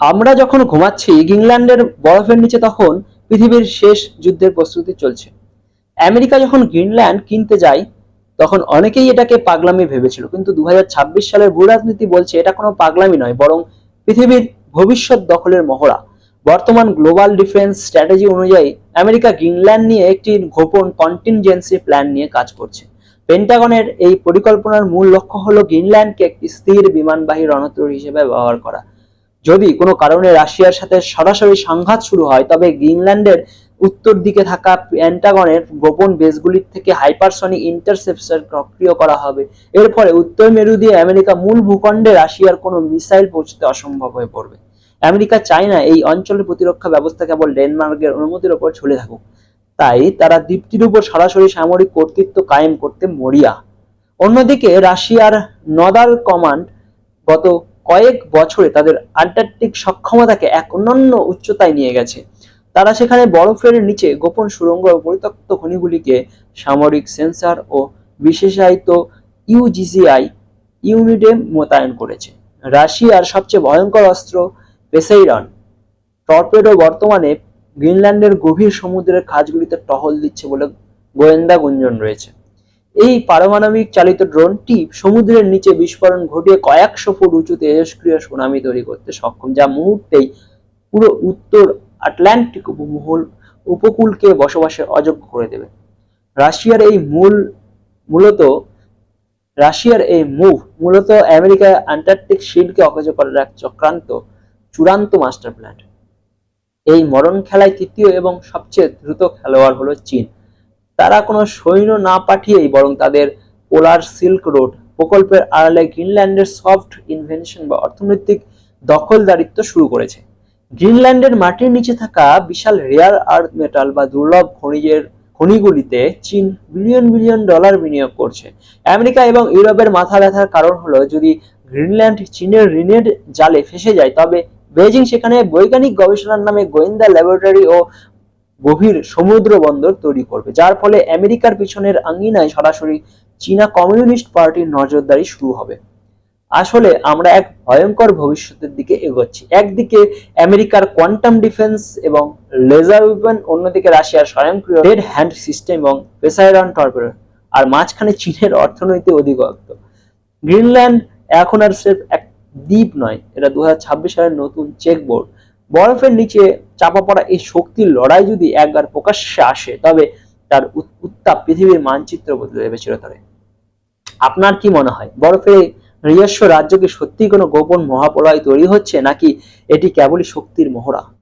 আমরা যখন ঘুমাচ্ছি গ্রিনল্যান্ডের বরফের নিচে তখন পৃথিবীর শেষ যুদ্ধের প্রস্তুতি চলছে। আমেরিকা যখন গ্রিনল্যান্ড কিনতে যায়, তখন অনেকেই এটাকে পাগলামি ভেবেছিল। কিন্তু দু সালের ভূরাজনীতি বলছে, এটা কোনো পাগলামি নয়, বরং পৃথিবীর ভবিষ্যৎ দখলের মহড়া। বর্তমান গ্লোবাল ডিফেন্স স্ট্র্যাটেজি অনুযায়ী, আমেরিকা গ্রিনল্যান্ড নিয়ে একটি গোপন কন্টিনজেন্সি প্ল্যান নিয়ে কাজ করছে। পেন্টাগনের এই পরিকল্পনার মূল লক্ষ্য হলো গ্রিনল্যান্ডকে একটি স্থির বিমানবাহী রণতরী হিসেবে ব্যবহার করা। যদি কোনো কারণে রাশিয়ার সাথে সরাসরি সংঘাত শুরু হয়, তবে গ্রিনল্যান্ডের উত্তর দিকে থাকা প্যান্টাগনের গোপন বেসগুলির থেকে হাইপারসনিক ইন্টারসেপশন সক্রিয় করা হবে। এর ফলে উত্তর মেরু দিয়ে আমেরিকা মূল ভূখণ্ডে রাশিয়ার কোনো মিসাইল পৌঁছতে অসম্ভব হয়ে পড়বে। আমেরিকা চায় না এই অঞ্চলের প্রতিরক্ষা ব্যবস্থা কেবল ডেনমার্কের অনুমতির ওপর ঝুলে থাকুক। তাই তারা দ্বীপটির উপর সরাসরি সামরিক কর্তৃত্ব কায়েম করতে মরিয়া। অন্যদিকে রাশিয়ার নদার কমান্ড গত কয়েক বছরে তাদের আন্টার্কটিক সক্ষমতাকে এক অন্যান্য উচ্চতায় নিয়ে গেছে। তারা সেখানে বরফের নিচে গোপন সুড়ঙ্গ ও পরিত্যক্ত খনিগুলিকে সামরিক সেন্সর ও বিশেষায়িত ইউজিসিআই ইউনিটে মোতায়েন করেছে। রাশিয়ার সবচেয়ে ভয়ঙ্কর অস্ত্র পেসেইরন। টর্পেডো বর্তমানে গ্রিনল্যান্ডের গভীর সমুদ্রের খাঁজগুলিতে টহল দিচ্ছে বলে গোয়েন্দা গুঞ্জন রয়েছে। এই পারমাণবিক চালিত ড্রোনটি সমুদ্রের নিচে বিস্ফোরণ ঘটিয়ে কয়েকশো ফুট উঁচু তেজস্ক্রিয় সুনামি তৈরি করতে সক্ষম, যা মুহূর্তেই পুরো উত্তর আটলান্টিক উপমহল, উপকূলকে বসবাসের অযোগ্য করে দেবে। রাশিয়ার এই মূল, মূলত, রাশিয়ার এই মুভ মূলত আমেরিকার আন্টার্কটিক শিল্ডকে অকেজ করার এক চক্রান্ত, চূড়ান্ত মাস্টার প্ল্যান। এই মরণ খেলায় তৃতীয় এবং সবচেয়ে দ্রুত খেলোয়াড় হলো চীন। তারা কোনো সৈন্য না পাঠিয়েই বরং তাদের পোলার সিল্ক রোড প্রকল্পের আড়ালে গ্রিনল্যান্ডের সফট ইনভেনশন বা অর্থনৈতিক দখলদারিত্ব শুরু করেছে। গ্রিনল্যান্ডের মাটির নিচে থাকা বিশাল রেয়ার আর্থ মেটাল বা দুর্লভ খনিজের খনিগুলিতে চীন বিলিয়ন বিলিয়ন ডলার বিনিয়োগ করছে। আমেরিকা এবং ইউরোপের মাথা ব্যথার কারণ হলো, যদি গ্রিনল্যান্ড চীনের ঋণের জালে ফেসে যায়, তবে বেজিং সেখানে বৈজ্ঞানিক গবেষণার নামে গোয়েন্দা ল্যাবরেটরি ও গভীর সমুদ্র বন্দর তৈরি করবে, যার ফলে আমেরিকার পিছনের আঙ্গিনায় সরাসরি চীনা কমিউনিস্ট পার্টির নজরদারি শুরু হবে। আসলে আমরা এক ভয়ঙ্কর ভবিষ্যতের দিকে এগোচ্ছি। একদিকে আমেরিকার কোয়ান্টাম ডিফেন্স এবং লেজার উইপেন, অন্যদিকে রাশিয়ার স্বয়ংক্রিয় রেড হ্যান্ড সিস্টেম এবং পেসাইরন টর্পেডো, আর মাঝখানে চীনের অর্থনৈতিক অধিগত্ব গ্রিনল্যান্ড এখন আর সির্ফ এক দ্বীপ নয়, এটা দু হাজার ছাব্বিশ সালের নতুন চেকবোর্ড। বরফের নিচে চাপা পড়া এই শক্তির লড়াই যদি একবার প্রকাশ্যে আসে, তবে তার উত- উত্তাপ পৃথিবীর মানচিত্র বদলে দেবে চিরতরে। আপনার কি মনে হয়, বরফের নিজস্ব রাজ্যকে সত্যি কোনো গোপন মহাপ্রলয় তৈরি হচ্ছে, নাকি এটি কেবলই শক্তির মহড়া